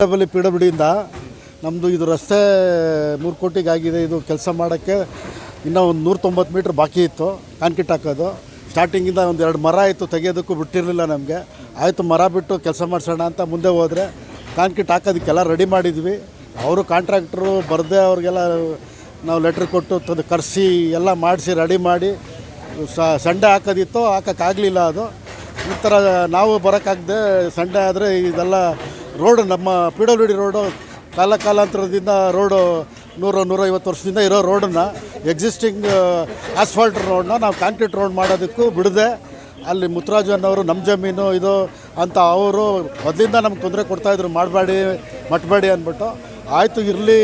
P W ಡಿಯಿಂದ ನಮ್ಮದು ಇದು ರಸ್ತೆ ಮೂರು ಕೋಟಿಗೆ ಆಗಿದೆ, ಇದು ಕೆಲಸ ಮಾಡೋಕ್ಕೆ ಇನ್ನೂ ಒಂದು ನೂರ ತೊಂಬತ್ತು ಮೀಟ್ರ್ ಬಾಕಿ ಇತ್ತು, ಕಾಂಕ್ರೀಟ್ ಹಾಕೋದು. ಸ್ಟಾರ್ಟಿಂಗಿಂದ ಒಂದು ಎರಡು ಮರ ಇತ್ತು, ತೆಗೆಯೋದಕ್ಕೂ ಬಿಟ್ಟಿರಲಿಲ್ಲ ನಮಗೆ. ಆಯಿತು, ಮರ ಬಿಟ್ಟು ಕೆಲಸ ಮಾಡಿಸೋಣ ಅಂತ ಮುಂದೆ ಹೋದರೆ ಕಾಂಕ್ರೀಟ್ ಹಾಕೋದಕ್ಕೆಲ್ಲ ರೆಡಿ ಮಾಡಿದ್ವಿ. ಅವರು ಕಾಂಟ್ರಾಕ್ಟ್ರು ಬರದೇ ಅವ್ರಿಗೆಲ್ಲ ನಾವು ಲೆಟ್ರ್ ಕೊಟ್ಟು ತಂದು ಕರೆಸಿ, ಎಲ್ಲ ಮಾಡಿಸಿ ರೆಡಿ ಮಾಡಿ ಸಂಡೆ ಹಾಕೋದಿತ್ತು, ಹಾಕೋಕ್ಕಾಗಲಿಲ್ಲ ಅದು. ಈ ಥರ ನಾವು ಬರೋಕ್ಕಾಗದೆ ಸಂಡೆ ಆದರೆ ಇದೆಲ್ಲ ರೋಡ್ ನಮ್ಮ ಪಿ ಡಬ್ಲ್ಯೂ ಡಿ ರೋಡು ಕಾಲ ಕಾಲಾಂತರದಿಂದ ರೋಡು ನೂರ ನೂರೈವತ್ತು ವರ್ಷದಿಂದ ಇರೋ ರೋಡನ್ನು ಎಕ್ಸಿಸ್ಟಿಂಗ್ ಆಸ್ಫಾಲ್ಟ್ ರೋಡನ್ನ ನಾವು ಕಾಂಕ್ರೀಟ್ ರೋಡ್ ಮಾಡೋದಕ್ಕೂ ಬಿಡದೆ ಅಲ್ಲಿ ಮುತ್ತರಾಜು ಅನ್ನೋರು ನಮ್ಮ ಜಮೀನು ಇದು ಅಂತ ಅವರು ಮೊದಲಿಂದ ನಮ್ಗೆ ತೊಂದರೆ ಕೊಡ್ತಾಯಿದ್ರು ಮಾಡಬೇಡಿ, ಮಟ್ಬೇಡಿ ಅಂದ್ಬಿಟ್ಟು ಆಯಿತು ಇರಲಿ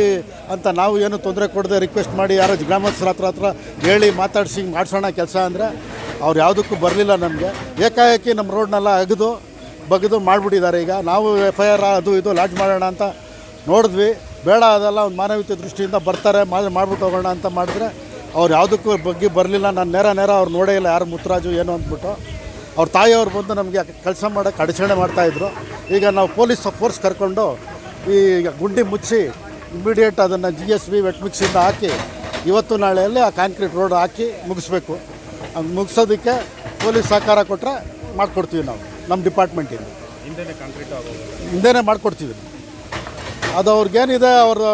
ಅಂತ ನಾವು ಏನು ತೊಂದರೆ ಕೊಡದೆ ರಿಕ್ವೆಸ್ಟ್ ಮಾಡಿ ಯಾರೋ ಗ್ರಾಮಸ್ಥರ ಹತ್ರ ಹತ್ರ ಹೇಳಿ ಮಾತಾಡಿಸಿ ಮಾಡಿಸೋಣ ಕೆಲಸ ಅಂದರೆ ಅವ್ರು ಯಾವುದಕ್ಕೂ ಬರಲಿಲ್ಲ ನಮಗೆ. ಏಕಾಏಕಿ ನಮ್ಮ ರೋಡ್ನೆಲ್ಲ ಅಗೆದು ಬಗೆದು ಮಾಡಿಬಿಟ್ಟಿದ್ದಾರೆ. ಈಗ ನಾವು ಎಫ್ ಐ ಆರ್ ಅದು ಇದು ಲಾಂಚ್ ಮಾಡೋಣ ಅಂತ ನೋಡಿದ್ವಿ. ಬೇಡ, ಅದೆಲ್ಲ ಒಂದು ಮಾನವೀಯತೆ ದೃಷ್ಟಿಯಿಂದ ಬರ್ತಾರೆ, ಮಾಡಿ, ಮಾಡಿಬಿಟ್ಟು ಹೋಗೋಣ ಅಂತ ಮಾಡಿದ್ರೆ ಅವ್ರು ಯಾವುದಕ್ಕೂ ಬಗ್ಗೆ ಬರಲಿಲ್ಲ. ನಾನು ನೇರ ನೇರ ಅವ್ರು ನೋಡೇ ಇಲ್ಲ ಯಾರು ಮುತ್ತರಾಜು ಏನು ಅಂದ್ಬಿಟ್ಟು. ಅವ್ರ ತಾಯಿಯವ್ರು ಬಂದು ನಮಗೆ ಕೆಲಸ ಮಾಡೋಕ್ಕೆ ಅಡಚಣೆ ಮಾಡ್ತಾಯಿದ್ರು ಈಗ ನಾವು ಪೊಲೀಸ್ ಫೋರ್ಸ್ ಕರ್ಕೊಂಡು ಈ ಗುಂಡಿ ಮುಚ್ಚಿ ಇಮಿಡಿಯೇಟ್ ಅದನ್ನು ಜಿ ಎಸ್ ಬಿ ವೆಟ್ ಮಿಕ್ಸಿಂದ ಹಾಕಿ ಇವತ್ತು ನಾಳೆಯಲ್ಲಿ ಆ ಕಾಂಕ್ರೀಟ್ ರೋಡ್ ಹಾಕಿ ಮುಗಿಸ್ಬೇಕು. ಮುಗಿಸೋದಕ್ಕೆ ಪೊಲೀಸ್ ಸಹಕಾರ ಕೊಟ್ಟರೆ ಮಾಡಿಕೊಡ್ತೀವಿ ನಾವು. ನಮ್ಮ ಡಿಪಾರ್ಟ್ಮೆಂಟಿಂದ ಹಿಂದೆನೇ ಕಾಂಕ್ರೀಟ್ ಆಗೋದು. ಹಿಂದೆನೇ ಮಾಡಿಕೊಡ್ತೀವಿ. ಅದು ಅವ್ರಿಗೇನಿದೆ ಅವರು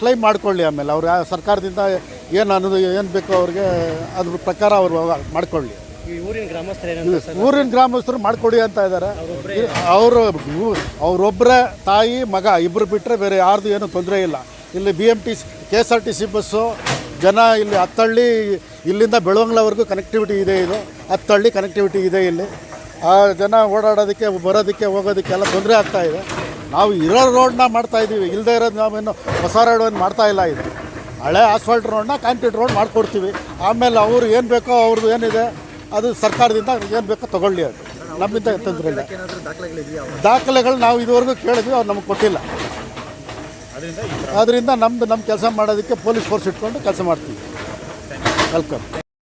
ಕ್ಲೈಮ್ ಮಾಡ್ಕೊಳ್ಳಿ ಆಮೇಲೆ. ಅವ್ರು ಸರ್ಕಾರದಿಂದ ಏನು ಅನ್ನೋದು ಏನು ಬೇಕೋ ಅವ್ರಿಗೆ ಅದ್ರ ಪ್ರಕಾರ ಅವರು ಮಾಡ್ಕೊಳ್ಳಿ. ಊರಿನ ಗ್ರಾಮಸ್ಥರು ಏನಂತ ಊರಿನ ಗ್ರಾಮಸ್ಥರು ಮಾಡಿಕೊಡಿ ಅಂತ ಇದ್ದಾರೆ ಅವರು ಅವರೊಬ್ಬರೇ ತಾಯಿ ಮಗ ಇಬ್ಬರು ಬಿಟ್ಟರೆ ಬೇರೆ ಯಾರ್ದು ಏನು ತೊಂದರೆ ಇಲ್ಲ. ಇಲ್ಲಿ B M T K S R T C bus ಜನ ಇಲ್ಲಿ ಹತ್ತಳ್ಳಿ ಇಲ್ಲಿಂದ ಬೆಳವಂಗ್ಲವರೆಗೂ ಕನೆಕ್ಟಿವಿಟಿ ಇದೆ ಇದು. ಹತ್ತಳ್ಳಿ ಕನೆಕ್ಟಿವಿಟಿ ಇದೆ ಇಲ್ಲಿ. ಆ ಜನ ಓಡಾಡೋದಕ್ಕೆ ಬರೋದಕ್ಕೆ ಹೋಗೋದಕ್ಕೆಲ್ಲ ತೊಂದರೆ ಆಗ್ತಾ ಇದೆ. ನಾವು ಇರೋ ರೋಡ್ನ ಮಾಡ್ತಾ ಇದ್ದೀವಿ. ಇಲ್ಲದೇ ಇರೋದು ನಾವೇನು ಹೊಸ ರೋಡನ್ನು ಮಾಡ್ತಾ ಇಲ್ಲ ಇದು. ಹಳೆ ಆಸ್ಫಾಲ್ಟ್ ರೋಡ್ನ ಕಾಂಕ್ರೀಟ್ ರೋಡ್ ಮಾಡಿಕೊಡ್ತೀವಿ. ಆಮೇಲೆ ಅವರು ಏನು ಬೇಕೋ ಅವ್ರದ್ದು ಏನಿದೆ ಅದು ಸರ್ಕಾರದಿಂದ ಏನು ಬೇಕೋ ತೊಗೊಳ್ಳಿ ಅದು. ನಮ್ಮಿಂದ ತೊಂದರೆ ಇಲ್ಲ. ದಾಖಲೆಗಳು ನಾವು ಇದುವರೆಗೂ ಕೇಳಿದ್ವಿ ಅವ್ರು ನಮಗೆ ಕೊಟ್ಟಿಲ್ಲ. ಅದರಿಂದ ನಮ್ಮದು ನಮ್ಮ ಕೆಲಸ ಮಾಡೋದಕ್ಕೆ ಪೊಲೀಸ್ ಫೋರ್ಸ್ ಇಟ್ಕೊಂಡು ಕೆಲಸ ಮಾಡ್ತೀವಿ. ವೆಲ್ಕಮ್